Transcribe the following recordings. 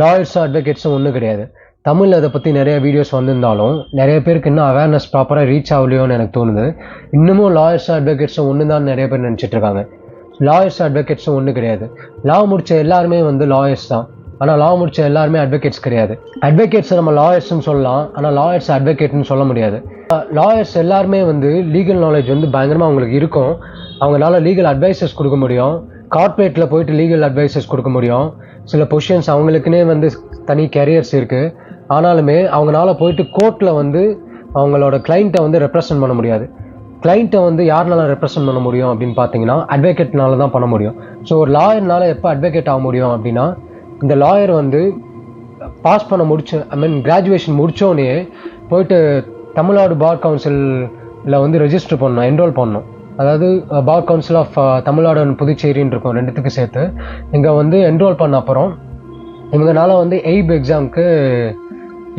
Lawyers அட்வொகேட்ஸும் ஒன்றும் கிடையாது. தமிழில் அதை பற்றி நிறைய வீடியோஸ் வந்திருந்தாலும் நிறைய பேருக்கு இன்னும் அவேர்னஸ் ப்ராப்பராக ரீச் ஆகலையோன்னு எனக்கு தோணுது. இன்னமும் லாயர்ஸ் அட்வொகேட்ஸும் ஒன்று தான் நிறைய பேர் நினச்சிட்டு இருக்காங்க. லாயர்ஸ் அட்வொகேட்ஸும் ஒன்றும் கிடையாது. லா முடித்த எல்லாருமே வந்து லாயர்ஸ் தான். ஆனால் லா முடித்த எல்லாருமே அட்வொகேட்ஸ் கிடையாது. அட்வொகேட்ஸ் நம்ம லாயர்ஸ்னு சொல்லலாம். ஆனால் லாயர்ஸ் அட்வொகேட்னு சொல்ல முடியாது. லாயர்ஸ் எல்லாருமே வந்து லீகல் நாலேஜ் வந்து பயங்கரமாக அவங்களுக்கு இருக்கும். அவங்களால லீகல் அட்வைசஸ் கொடுக்க முடியும். கார்ப்பரேட்டில் போயிட்டு லீகல் அட்வைசஸ் கொடுக்க முடியும். சில பொசிஷன்ஸ் அவங்களுக்குன்னே வந்து தனி கேரியர்ஸ் இருக்குது ஆனாலுமே அவங்களால போயிட்டு கோர்ட்டில் வந்து அவங்களோட கிளைண்ட்டை வந்து ரெப்ரசன்ட் பண்ண முடியாது. கிளைண்ட்டை வந்து யாருனால ரெப்ரசன்ட் பண்ண முடியும் அப்படின்னு பார்த்தீங்கன்னா அட்வொகேட்னால தான் பண்ண முடியும். ஸோ ஒரு லாயர்னால எப்போ அட்வொகேட் ஆக முடியும் அப்படின்னா இந்த லாயர் வந்து பாஸ் பண்ண முடிச்ச ஐ மீன் கிராஜுவேஷன் முடித்தோடனே போயிட்டு தமிழ்நாடு பார் கவுன்சிலில் வந்து ரெஜிஸ்டர் பண்ணணும் என்ரோல் பண்ணணும். அதாவது bar council of Tamil Nadu and புதுச்சேரின்னு இருக்கும் ரெண்டுத்துக்கு சேர்த்து. இங்கே வந்து என்ரோல் பண்ண அப்புறம் இவங்கனால வந்து எய்ப் எக்ஸாமுக்கு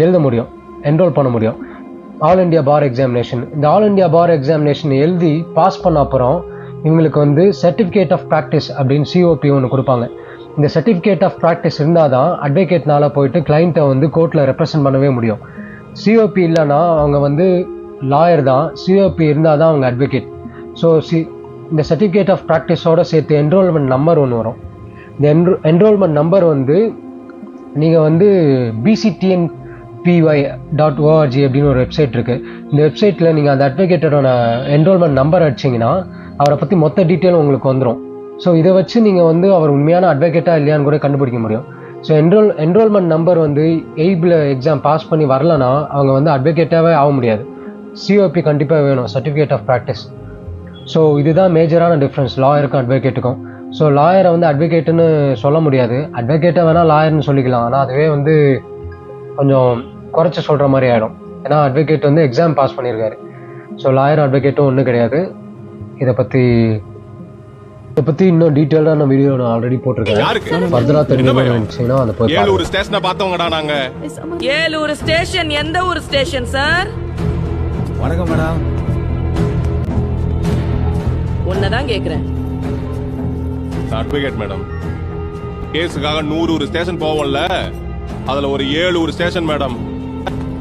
எழுத முடியும். என்ரோல் பண்ண முடியும். ஆல் இந்தியா பார் எக்ஸாமினேஷன் இந்த ஆல் இந்தியா பார் எக்ஸாமினேஷன் எழுதி பாஸ் பண்ண அப்புறம் இவங்களுக்கு வந்து சர்டிஃபிகேட் ஆஃப் ப்ராக்டிஸ் அப்படின்னு சிஓபி ஒன்று கொடுப்பாங்க. இந்த சர்டிஃபிகேட் ஆஃப் ப்ராக்டிஸ் இருந்தால் தான் அட்வொகேட்னால போயிட்டு கிளைண்ட்டை வந்து கோர்ட்டில் ரெப்ரசன்ட் பண்ணவே முடியும். சிஓபி இல்லைன்னா அவங்க வந்து லாயர் தான். சிஓபி இருந்தால் தான் அவங்க அட்வொகேட் ஸோ சி இந்த சர்டிஃபிகேட் ஆஃப் ப்ராக்டிஸோடு சேர்த்து என்ரோல்மெண்ட் நம்பர் ஒன்று வரும். இந்த என்ரோ என்ரோல்மெண்ட் நம்பர் வந்து நீங்கள் வந்து பிசிடிஎன் பிஒய் டாட் ஓஆர்ஜி அப்படின்னு ஒரு வெப்சைட் இருக்குது இந்த வெப்சைட்டில் நீங்கள் அந்த அட்வொகேட்டோட என்ரோல்மெண்ட் நம்பர் அடிச்சிங்கன்னா அவரை பற்றி மொத்த டீட்டெயிலும் உங்களுக்கு வந்துடும் ஸோ இதை வச்சு நீங்கள் வந்து அவர் உண்மையான அட்வொகேட்டாக இல்லையான்னு கூட கண்டுபிடிக்க முடியும். ஸோ என்ரோல் என்ரோல்மெண்ட் நம்பர் வந்து எய்பில் எக்ஸாம் பாஸ் பண்ணி வரலன்னா அவங்க வந்து அட்வொகேட்டாகவே ஆக முடியாது. சிஓபி கண்டிப்பாக வேணும் சர்டிஃபிகேட் ஆஃப் ப்ராக்டிஸ் ஸோ இதுதான் மேஜரான டிஃப்ரென்ஸ் லாயருக்கும் அட்வொகேட்டுக்கும் ஸோ லாயரை வந்து அட்வொகேட்டுன்னு சொல்ல முடியாது. அட்வொகேட்டை வேணால் லாயர்னு சொல்லிக்கலாம். ஆனால் அதுவே வந்து கொஞ்சம் குறைச்சி சொல்கிற மாதிரி ஆகிடும் ஏன்னா அட்வொகேட் வந்து எக்ஸாம் பாஸ் பண்ணியிருக்காரு. ஸோ லாயர் அட்வொகேட்டும் ஒன்றும் கிடையாது. இதை பற்றி இதை பற்றி இன்னும் டீட்டெயில்டான வீடியோ நான் ஆல்ரெடி போட்டிருக்கேன். யாருக்கு? ஃபர்தராக என்ன தெரிஞ்சு பயம்? நினச்சிங்கன்னா அதை போய் பாருங்க. ஏழூர் ஸ்டேஷனை பார்த்தவங்கடா நாங்க. ஏலூர் ஸ்டேஷன் எந்த ஊர் ஸ்டேஷன் சார் வணக்கம் மேடம் உன்னதான் கேக்குறேன். அட்வொகேட் மேடம் கேஸுக்காக நூறு ஒரு ஸ்டேஷன் போவோம்ல அதுல ஒரு ஏழு ஒரு ஸ்டேஷன் மேடம்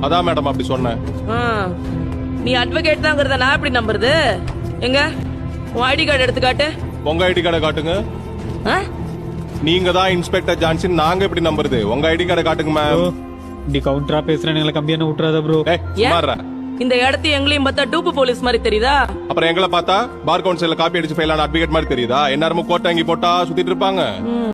அதான் மேடம் அப்படி சொன்னேன். நீ அட்வொகேட் தாங்கிறத நான் எப்படி நம்புறது? எங்க? உன் ஐடி கார்டு எடுத்து காட்டு உங்க ஐடி கார்டை காட்டுங்க. ஆ? நீங்க தான் இன்ஸ்பெக்டர் ஜான்சன் நாங்க எப்படி நம்புறது? உங்க ஐடி கார்டை காட்டுங்க மேம் இப்படி கவுண்டரா பேசுறேன் எங்களை கம்பியான விட்டுறாத ப்ரோ ஏய் சும்மாடுறா. இந்த இடத்தையும் எங்களையும் பார்த்தா டூப்பு போலீஸ் மாதிரி தெரியுதா? அப்புறம் எங்களை பார்த்தா பார் கவுன்சில காப்பி அடிச்சு ஃபெயிலான அட்வொகேட் மாதிரி தெரியுதா? எல்லாரும் கோட்டை வாங்கி போட்டா சுத்திட்டு இருப்பாங்க.